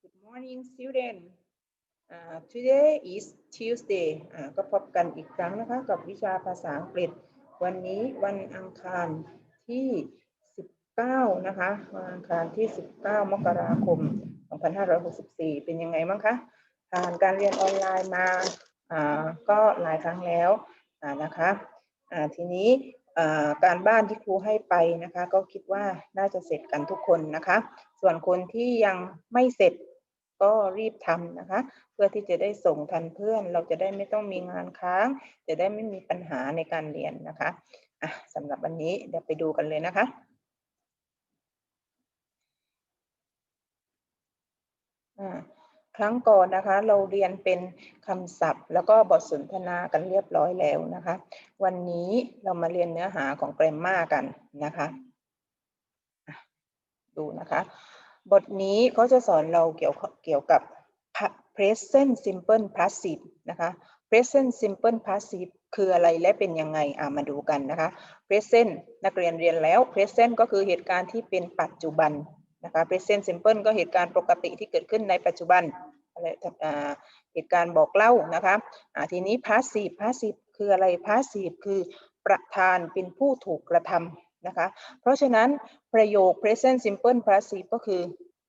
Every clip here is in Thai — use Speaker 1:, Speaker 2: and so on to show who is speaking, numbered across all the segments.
Speaker 1: Good morning, student. Uh, today is Tuesday. อ่าก็พบกันอีกครั้งนะคะ กับวิชาภาษาอังกฤษ วันนี้วันอังคารที่ 19 นะคะวันอังคารที่ 19 มกราคม 2564 เป็นยังไงบ้างคะผ่านการเรียนออนไลน์มาอ่าก็หลายครั้งแล้วอ่านะคะอ่าทีนี้การบ้านที่ครูให้ไปนะคะ ก็คิดว่าน่าจะเสร็จกันทุกคนนะคะ ส่วนคนที่ยังไม่เสร็จ ก็รีบทำนะคะ เพื่อที่จะได้ส่งทันเพื่อน เราจะได้ไม่ต้องมีงานค้าง จะได้ไม่มีปัญหาในการเรียนนะคะอะสำหรับวันนี้เดี๋ยวไปดูกันเลยนะคะครั้งก่อนนะคะ เราเรียนเป็นคำศัพท์ แล้วก็บทสนทนากันเรียบร้อยแล้วนะคะ วันนี้เรามาเรียนเนื้อหาของ grammar กันนะคะ ดูนะคะ บทนี้เขาจะสอนเราเกี่ยวเกี่ยวกับ present simple passive นะคะ present simple passive คืออะไรและเป็นยังไงอ่ามาดูกันนะคะ present นักเรียนเรียนแล้ว present ก็คือเหตุการณ์ที่เป็นปัจจุบันนะคะ present simple ก็เหตุการณ์ปกติที่เกิดขึ้นในปัจจุบันอะไรอ่าเหตุการณ์บอกเล่านะคะอ่าทีนี้ passive passive คืออะไร passive คือประธานเป็นผู้ถูกกระทำ นะคะ เพราะฉะนั้นประโยค present simple passive ก็คือ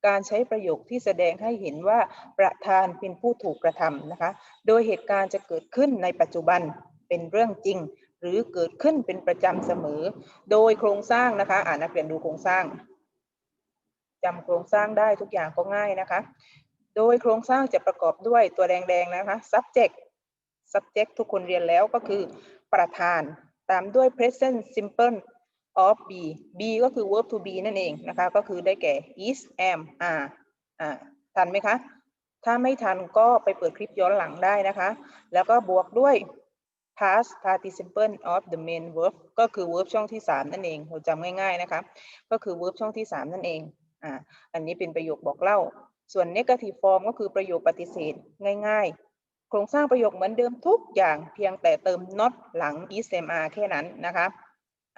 Speaker 1: การใช้ประโยคที่แสดงให้เห็นว่าประธานเป็นผู้ถูกกระทำนะคะ โดยเหตุการณ์จะเกิดขึ้นในปัจจุบันเป็นเรื่องจริง หรือเกิดขึ้นเป็นประจำเสมอ โดยโครงสร้างนะคะ อ่านักเรียนดูโครงสร้างจำโครงสร้างได้ทุกอย่างก็ง่ายนะคะ โดยโครงสร้างจะประกอบด้วยตัวแดงๆนะคะ subject subject ทุกคนเรียนแล้วก็คือประธาน ตามด้วย present simple of be be ก็คือ verb to be นั่นเองนะคะ ก็คือได้แก่ is am are อ่าทันไหมคะ ถ้าไม่ทันก็ไปเปิดคลิปย้อนหลังได้นะคะ แล้วก็บวกด้วย past participle of the main verb ก็คือ verb ช่องที่ 3 นั่นเองเราจำง่ายๆนะคะ ก็คือ verb ช่องที่ 3 นั่นเองอ่าอันนี้เป็นประโยคบอกเล่า ส่วน negative form ก็คือประโยคปฏิเสธง่าย ๆ โครงสร้างประโยคเหมือนเดิมทุกอย่างเพียงแต่เติม not หลัง is am are แค่นั้นนะคะ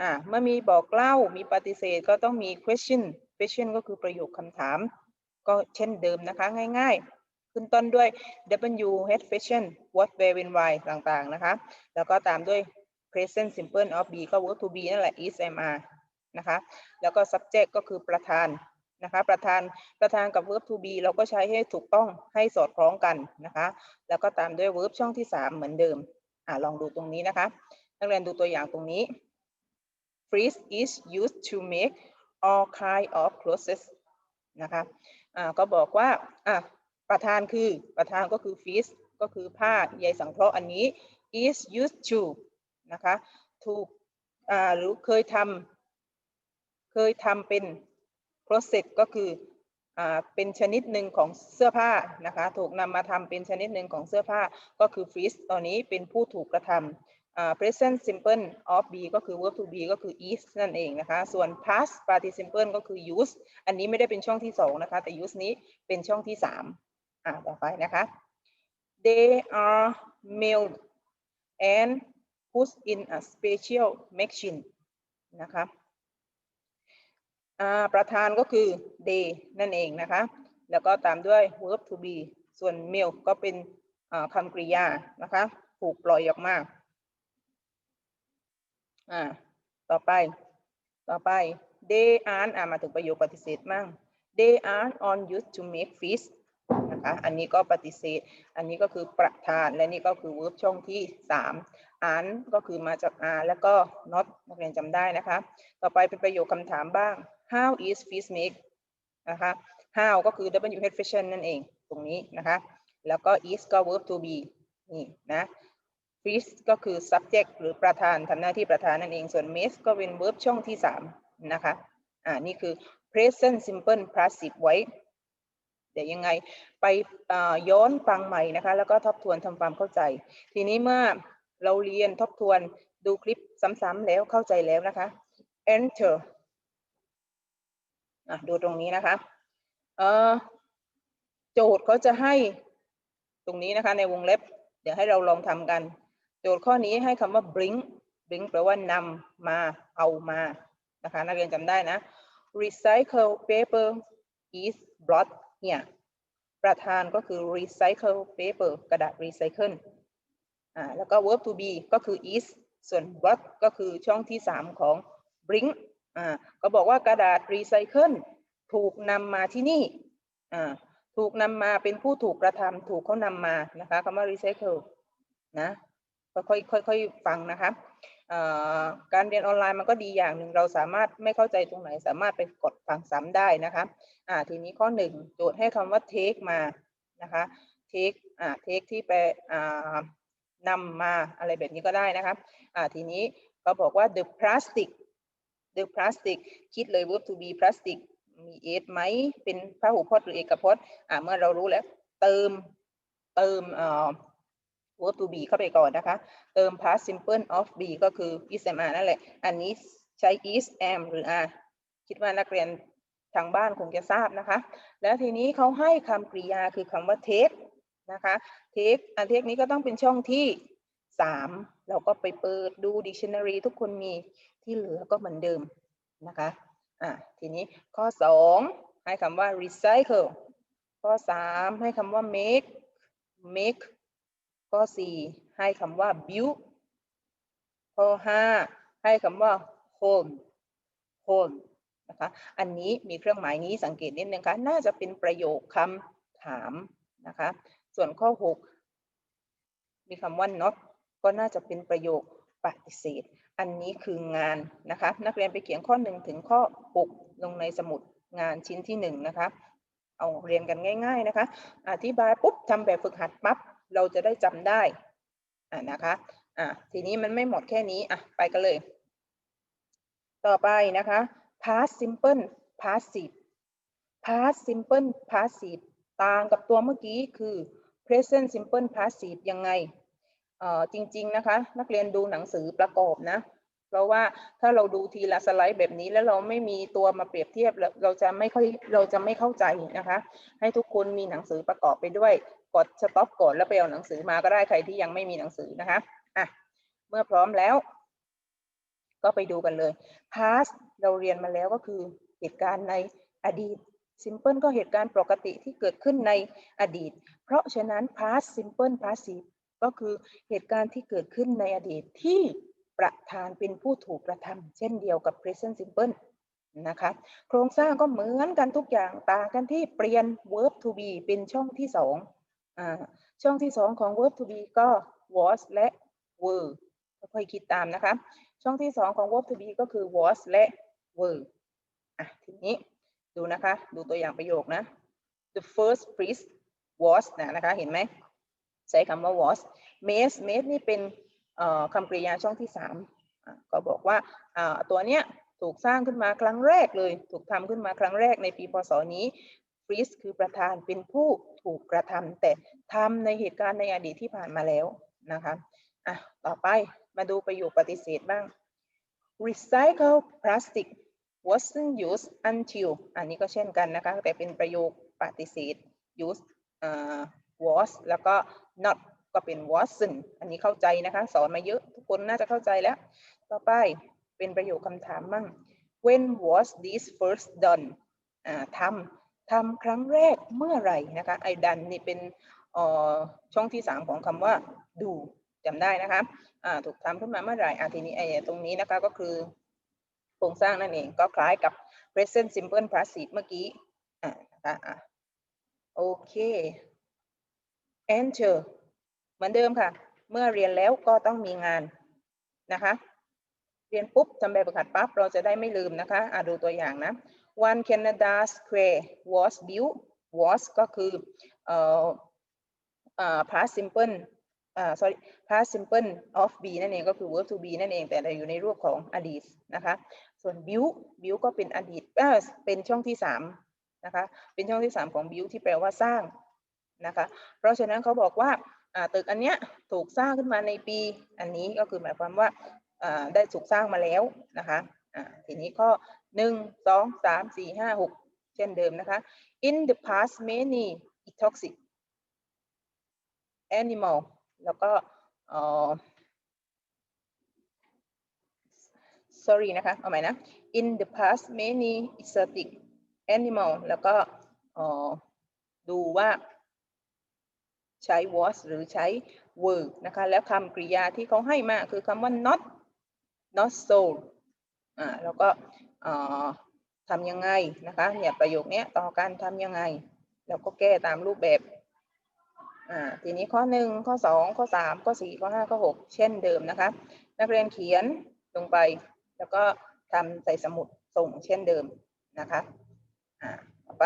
Speaker 1: อ่าเมื่อมีบอกเล่ามีปฏิเสธก็ต้องมี question question ก็คือประโยคคำถาม ก็เช่นเดิมนะคะง่ายๆ ขึ้นต้นด้วย W H question what where when why ต่างๆนะคะ แล้วก็ตามด้วย present simple of be ก็ verb to be นั่นแหละ is am are นะคะ แล้วก็ subject ก็คือประธานนะคะ ประธานประธานกับ verb to be เราก็ใช้ให้ถูกต้องให้สอดคล้องกันนะคะ แล้วก็ตามด้วย verb ช่องที่ 3 เหมือนเดิมอ่าลองดูตรงนี้นะคะ นักเรียนดูตัวอย่างตรงนี้ freeze is used to make all kind of clothes นะคะอ่าก็บอกว่าอ่าประธานคือประธานก็คือ freeze ก็คือผ้าใยสังเคราะห์อันนี้ is used to นะคะถูกอ่าหรือเคยทำเคยทำเป็น process ก็คืออ่าเป็นชนิดหนึ่งของเสื้อผ้านะคะถูกนำมาทำเป็นชนิดหนึ่งของเสื้อผ้าก็คือ freeze ตอนนี้เป็นผู้ถูกกระทำอ่า present simple of be ก็คือ verb to be ก็คือ is นั่นเองนะคะ ส่วน past participle ก็คือ use อันนี้ไม่ได้เป็นช่องที่สองนะคะ แต่ use นี้เป็นช่องที่สามอ่าต่อไปนะคะ they are mailed and put in a special machine นะคะอ่าประธานก็คือ they นั่นเองนะคะ แล้วก็ตามด้วย verb to be ส่วน mail ก็เป็นอ่าคำกริยานะคะ ถูกปล่อยออกมา อ่า ต่อไป ต่อไป they aren't อ่ามาถึงประโยคปฏิเสธมั่ง they aren't on used to make fish นะคะ อันนี้ก็ปฏิเสธ อันนี้ก็คือประธาน และนี่ก็คือ verb ช่องที่ 3 aren't ก็คือมาจาก are แล้วก็ not นักเรียนจำได้นะคะ ต่อไปเป็นประโยคคำถามบ้าง how is fish made นะคะ how ก็คือ w h fashion นั่นเอง ตรงนี้นะคะ แล้วก็ is ก็ verb to be นี่นะ fish ก็คือ subject หรือประธานทำหน้าที่ประธานนั่นเอง ส่วน make ก็เป็น verb ช่องที่3นะคะ อ่า นี่คือ present simple passive ไว้ เดี๋ยวยังไงไปย้อนฟังใหม่นะคะ แล้วก็ทบทวนทำความเข้าใจ ทีนี้เมื่อเราเรียนทบทวนดูคลิปซ้ำๆแล้วเข้าใจแล้วนะคะ enter ะดูตรงนี้นะคะเออโจทย์เขาจะให้ตรงนี้นะคะในวงเล็บ เดี๋ยวให้เราลองทำกัน โจทย์ข้อนี้ให้คำว่า bring bring แปลว่านำมาเอามานะคะนักเรียนจำได้นะ recycle paper is brought here ประธานก็คือ recycle paper กระดาษ recycle อ่าแล้วก็ verb to be ก็คือ is ส่วน what ก็คือช่องที่ 3 ของ bring อ่าก็บอกว่ากระดาษ recycle ถูกนำมาที่นี่อ่าถูกนำมาเป็นผู้ถูกกระทำถูกเขานำมานะคะคำว่า recycle นะ ค่อยๆค่อยๆฟังนะคะการเรียนออนไลน์มันก็ดีอย่างหนึ่งเราสามารถไม่เข้าใจตรงไหน สามารถไปกดฟังซ้ำได้นะคะอ่าทีนี้ข้อหนึ่งโจทย์ให้คำว่า take มานะคะ take อ่า take ที่แปลอ่านำมาอะไรแบบนี้ก็ได้นะคะอ่าทีนี้ก็บอกว่า the plastic the plastic คิดเลย verb to be plastic มีเอสไหมเป็นพหูพจน์หรือเอกพจน์อ่าเมื่อเรารู้แล้วเติมเติมอ่อ verb to be เข้าไปก่อนนะคะ เติม past simple of be ก็คือ is am are นั่นแหละ อันนี้ใช้ is am หรือ are คิดว่านักเรียนทางบ้านคงจะทราบนะคะ แล้วทีนี้เขาให้คำกริยาคือคำว่า take นะคะ take อัน take นี้ก็ต้องเป็นช่องที่สามเราก็ไปเปิดดู dictionary ทุกคนมีที่เหลือก็เหมือนเดิมนะคะอะทีนี้ข้อ 2 ให้คำว่า recycle ข้อ 3 ให้คำว่า make make ข้อ 4 ให้คำว่า build ข้อ 5 ให้คำว่า home home นะคะอันนี้มีเครื่องหมายนี้สังเกตนิดนึงคะน่าจะเป็นประโยคคำถามนะคะส่วนข้อ 6 มีคำว่า not ก็น่าจะเป็นประโยคปฏิเสธ อันนี้คืองานนะคะนักเรียนไปเขียนข้อ 1 ถึงข้อ 6 ลงในสมุดงานชิ้นที่ 1 นะคะเอาเรียนกันง่าย ๆนะคะ อธิบายปุ๊บทำแบบฝึกหัดปั๊บ เราจะได้จำได้อ่านะคะอะทีนี้มันไม่หมดแค่นี้อะไปกันเลย ต่อไปนะคะ past simple passive past simple passive ต่างกับตัวเมื่อกี้คือ present simple passive ยังไงเอ่อจริง ๆ นะคะ นักเรียนดูหนังสือประกอบนะ เพราะว่าถ้าเราดูทีละสไลด์แบบนี้แล้วเราไม่มีตัวมาเปรียบเทียบเราจะไม่ค่อยเราจะไม่เข้าใจนะคะ ให้ทุกคนมีหนังสือประกอบไปด้วยกดสต็อปก่อนแล้วไปเอาหนังสือมาก็ได้ใครที่ยังไม่มีหนังสือนะคะอะเมื่อพร้อมแล้ว ก็ไปดูกันเลย past เราเรียนมาแล้วก็คือเหตุการณ์ในอดีต simple ก็เหตุการณ์ปกติที่เกิดขึ้นในอดีต เพราะฉะนั้น past simple passive ก็คือเหตุการณ์ที่เกิดขึ้นในอดีตที่ ประธานเป็นผู้ถูกกระทำเช่นเดียวกับ present simple นะคะ โครงสร้างก็เหมือนกันทุกอย่างต่างกันที่เปลี่ยน verb to be เป็นช่องที่สองอช่องที่สองของ verb to be ก็ was และ were ค่อยคิดตามนะคะ ช่องที่สองของ verb to be ก็คือ was และ were อะทีนี้ดูนะคะ ดูตัวอย่างประโยคนะ the first priest was นะนะคะ เห็นไหม ใช้คำว่า was made made นี่เป็น คำกริยาช่องที่สามก็บอกว่าตัวเนี้ยถูกสร้างขึ้นมาครั้งแรกเลย ถูกทำขึ้นมาครั้งแรกในปีพศนี้ priest คือประธานเป็นผู้ถูกกระทำแต่ทำในเหตุการณ์ในอดีตที่ผ่านมาแล้วนะคะอะต่อไปมาดูประโยคปฏิเสธบ้าง recycle plastic wasn't used until อันนี้ก็เช่นกันนะคะ แต่เป็นประโยคปฏิเสธ use อ่า was แล้วก็ not ก็เป็น wasn't อันนี้เข้าใจนะคะ สอนมาเยอะ ทุกคนน่าจะเข้าใจแล้ว ต่อไปเป็นประโยคคำถามมั่ง when was this first done อ่าทำทำครั้งแรกเมื่อไหร่นะคะไอ้ done นี่เป็นออช่องที่ 3 ของคำว่า do จำได้นะคะอ่าถูกทำขึ้นมาเมื่อไหร่อ่าทีนี้ไอ้ตรงนี้นะคะก็คือโครงสร้างนั่นเองก็คล้ายกับ present simple passive เมื่อกี้อ่านะคะอะโอเค enter มือนเดิมค่ะ เมื่อเรียนแล้วก็ต้องมีงานนะคะ เรียนปุ๊บทำแบบฝึกหัดปั๊บเราจะได้ไม่ลืมนะคะอะดูตัวอย่างนะ one Canada Square was built was ก็คือเอ่ออ่า past simple อ่า sorry past simple of be นั่นเองก็คือ verb to be นั่นเองแต่เราอยู่ในรูปของอดีตนะคะ ส่วน build build ก็เป็นอดีตเออเป็นช่องที่สามนะคะ เป็นช่องที่สามของ build ที่แปลว่าสร้างนะคะ เพราะฉะนั้นเขาบอกว่า ตึกอันเนี้ยถูกสร้างขึ้นมาในปี อันนี้ก็คือหมายความว่าได้ถูกสร้างมาแล้วนะคะทีนี้ข้อหนึ่งสองสามสี่ห้าหกเช่นเดิมนะคะ in the past many toxic animal แล้วก็ sorry นะคะ เอาใหม่นะ in the past many exotic animal แล้วก็ดูว่า ใช้ was หรือใช้ were นะคะ แล้วคำกริยาที่เขาให้มาคือคำว่า not not so อ่าแล้วก็ทำยังไงนะคะเนี่ยประโยคนี้ต่อการทำยังไง แล้วก็แก้ตามรูปแบบอ่าทีนี้ข้อหนึ่งข้อสองข้อสามข้อสี่ข้อห้าข้อหกเช่นเดิมนะคะ นักเรียนเขียนลงไป แล้วก็ทำใส่สมุดส่งเช่นเดิมนะคะอ่าต่อไป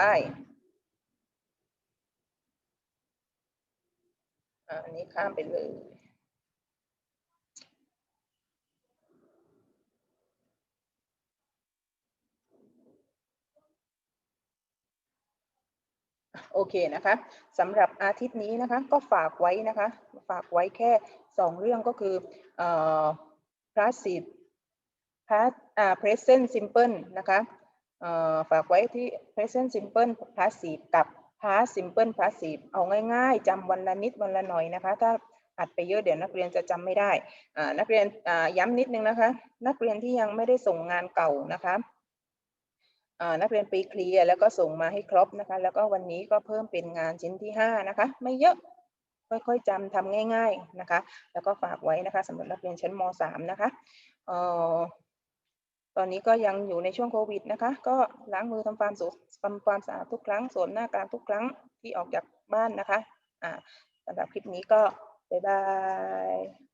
Speaker 1: อันนี้ข้ามไปเลยโอเคนะคะสำหรับอาทิตย์นี้นะคะก็ฝากไว้นะคะฝากไว้แค่สองเรื่องก็คืออ่อ passive past อ่า present simple นะคะฝากไว้ที่ present simple passive กับ past simple passive เอาง่ายๆจำวันละนิดวันละหน่อยนะคะ ถ้าอัดไปเยอะเดี๋ยวนักเรียนจะจำไม่ได้นักเรียนย้ำนิดนึงนะคะ นักเรียนที่ยังไม่ได้ส่งงานเก่านะคะนักเรียนไปเคลียร์แล้วก็ส่งมาให้ครบนะคะ แล้วก็วันนี้ก็เพิ่มเป็นงานชิ้นที่ 5 นะคะ ไม่เยอะค่อยๆจำทำง่าย ๆนะคะ แล้วก็ฝากไว้นะคะสำหรับนักเรียนชั้นม .3 นะคะ ตอนนี้ก็ยังอยู่ในช่วงโควิดนะคะ ก็ล้างมือทำความสะทำความสะอาดทุกครั้งสวมหน้ากากทุกครั้งที่ออกจากบ้านนะคะ อ่าสำหรับคลิปนี้ก็บ๊ายบาย